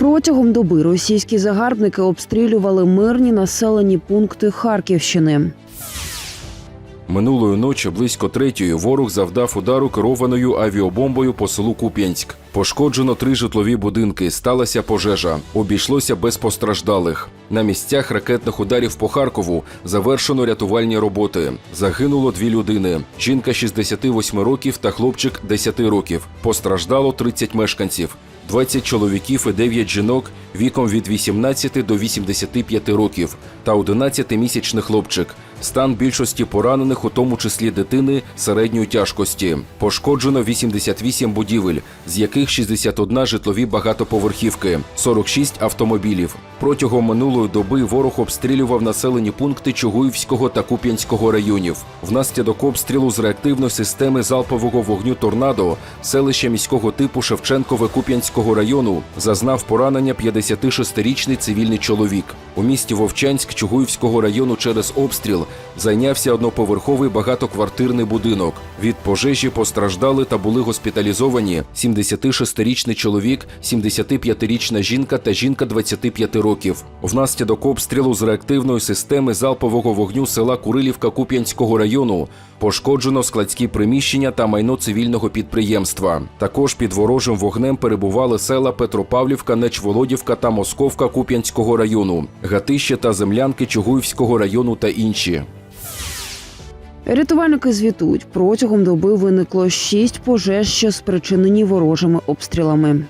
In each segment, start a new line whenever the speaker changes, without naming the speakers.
Протягом доби російські загарбники обстрілювали мирні населені пункти Харківщини.
Минулої ночі близько третьої ворог завдав удару керованою авіабомбою по селу Куп'янськ. Пошкоджено три житлові будинки. Сталася пожежа. Обійшлося без постраждалих. На місцях ракетних ударів по Харкову завершено рятувальні роботи. Загинуло дві людини: жінка 68 років та хлопчик 10 років. Постраждало 30 мешканців. 20 чоловіків і 9 жінок віком від 18 до 85 років та 11-місячний хлопчик. Стан більшості поранених, у тому числі дитини, середньої тяжкості. Пошкоджено 88 будівель, з яких 61 житлові багатоповерхівки, 46 автомобілів. Протягом минулої доби ворог обстрілював населені пункти Чугуївського та Куп'янського районів. Внаслідок обстрілу з реактивної системи залпового вогню торнадо селище міського типу Шевченкове Куп'янського району зазнав поранення 56-річний цивільний чоловік. У місті Вовчанськ Чугуївського району через обстріл зайнявся одноповерховий багатоквартирний будинок. Від пожежі постраждали та були госпіталізовані 76-річний чоловік, 75-річна жінка та жінка 25 років. Внаслідок обстрілу з реактивної системи залпового вогню села Курилівка Куп'янського району пошкоджено складські приміщення та майно цивільного підприємства. Також під ворожим вогнем перебували села Петропавлівка, Нечволодівка та Московка Куп'янського району, Гатище та Землянки Чугуївського району та інші.
Рятувальники звітують, протягом доби виникло шість пожеж, що спричинені ворожими обстрілами.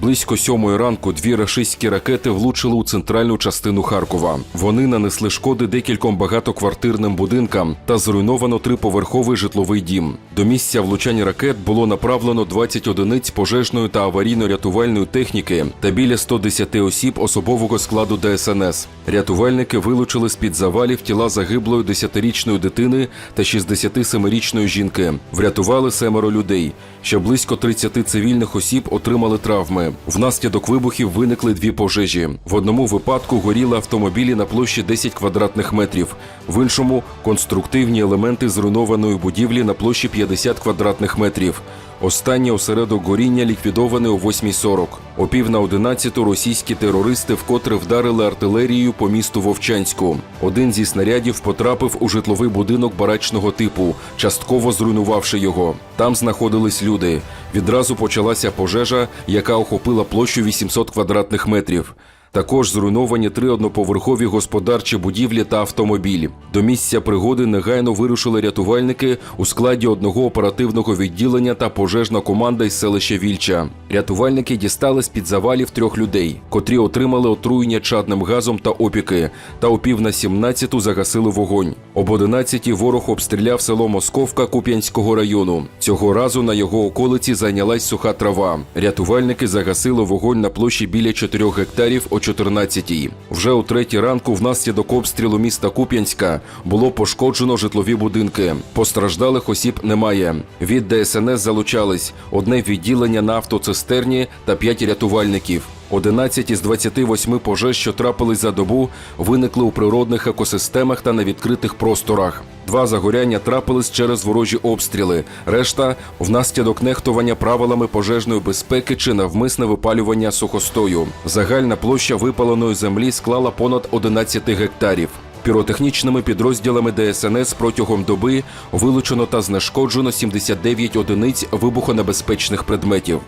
Близько сьомої ранку дві рашистські ракети влучили у центральну частину Харкова. Вони нанесли шкоди декільком багатоквартирним будинкам та зруйновано триповерховий житловий дім. До місця влучання ракет було направлено 20 одиниць пожежної та аварійно-рятувальної техніки та біля 110 осіб особового складу ДСНС. Рятувальники вилучили з-під завалів тіла загиблої 10-річної дитини та 67-річної жінки. Врятували семеро людей. Ще близько 30 цивільних осіб отримали травми. Внаслідок вибухів виникли дві пожежі. В одному випадку горіли автомобілі на площі 10 квадратних метрів, в іншому конструктивні елементи зруйнованої будівлі на площі 50 квадратних метрів. Останній осередок горіння ліквідований о 8.40. О пів на 11 російські терористи вкотре вдарили артилерією по місту Вовчанську. Один зі снарядів потрапив у житловий будинок барачного типу, частково зруйнувавши його. Там знаходились люди. Відразу почалася пожежа, яка охопила площу 800 квадратних метрів. Також зруйновані три одноповерхові господарчі будівлі та автомобілі. До місця пригоди негайно вирушили рятувальники у складі одного оперативного відділення та пожежна команда із селища Вільча. Рятувальники дістали з під завалів трьох людей, котрі отримали отруєння чадним газом та опіки, та о пів на 17 загасили вогонь. Об 11 ворог обстріляв село Московка Куп'янського району. Цього разу на його околиці зайнялась суха трава. Рятувальники загасили вогонь на площі біля 4 гектарів 14-й. Вже о третій ранку внаслідок обстрілу міста Куп'янська було пошкоджено житлові будинки. Постраждалих осіб немає. Від ДСНС залучались одне відділення на автоцистерні та п'ять рятувальників. 11 із 28 пожеж, що трапились за добу, виникли у природних екосистемах та на відкритих просторах. Два загоряння трапились через ворожі обстріли. Решта внаслідок нехтування правилами пожежної безпеки чи навмисне випалювання сухостою. Загальна площа випаленої землі склала понад 11 гектарів. Піротехнічними підрозділами ДСНС протягом доби вилучено та знешкоджено 79 одиниць вибухонебезпечних предметів.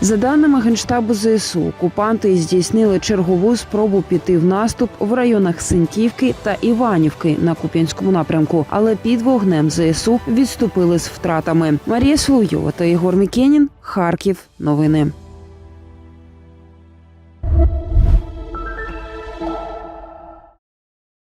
За даними генштабу ЗСУ, окупанти здійснили чергову спробу піти в наступ в районах Синьківки та Іванівки на Куп'янському напрямку, але під вогнем ЗСУ відступили з втратами. Марія Соловйова та Ігор Мікенін. Харків. Новини.